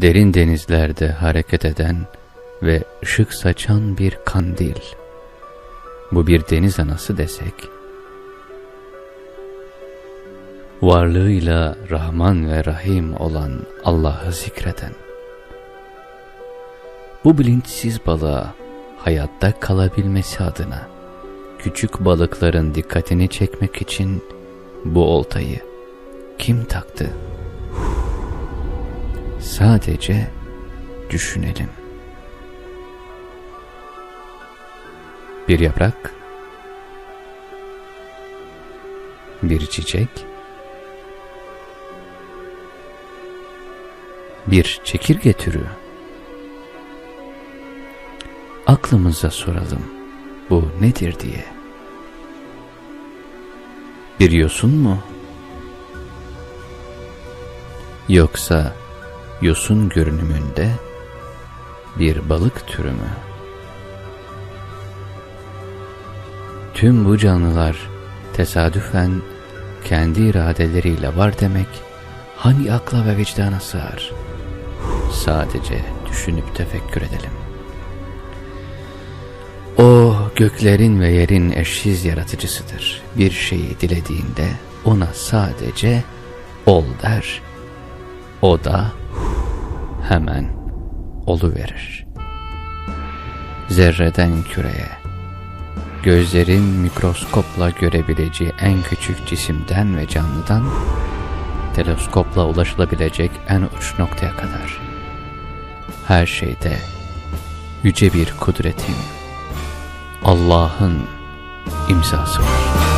Derin denizlerde hareket eden ve ışık saçan bir kandil. Bu bir deniz anası desek, varlığıyla Rahman ve Rahim olan Allah'ı zikreden, bu bilinçsiz balığa hayatta kalabilmesi adına küçük balıkların dikkatini çekmek için bu oltayı kim taktı? Sadece düşünelim. Bir yaprak, bir çiçek, bir çekirge türü. Aklımıza soralım, bu nedir diye. Bir yosun mu? Yoksa yosun görünümünde bir balık türü mü? Tüm bu canlılar tesadüfen kendi iradeleriyle var demek hangi akla ve vicdana sığar? Sadece düşünüp tefekkür edelim. O göklerin ve yerin eşsiz yaratıcısıdır. Bir şeyi dilediğinde ona sadece ol der. O da hemen oluverir. Zerreden küreye, gözlerin mikroskopla görebileceği en küçük cisimden ve canlıdan, teleskopla ulaşılabilecek en uç noktaya kadar. Her şeyde yüce bir kudretin, Allah'ın imzası var.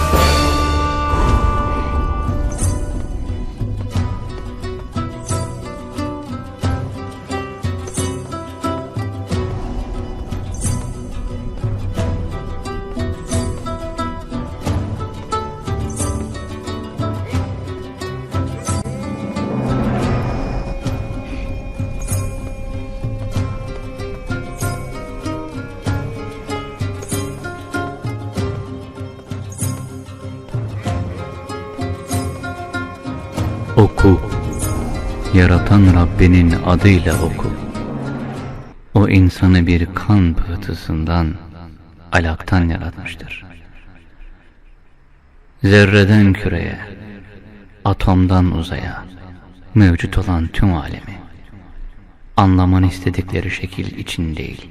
Oku, yaratan Rabbinin adıyla oku. O insanı bir kan pıhtısından, alaktan yaratmıştır. Zerreden küreye, atomdan uzaya, mevcut olan tüm alemi, anlaman istedikleri şekil için değil,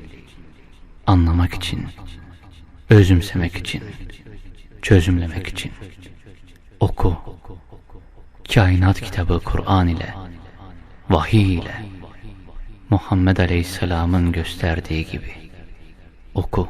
anlamak için, özümsemek için, çözümlemek için. Oku. Kainat kitabı Kur'an ile, vahiy ile, Muhammed Aleyhisselam'ın gösterdiği gibi oku.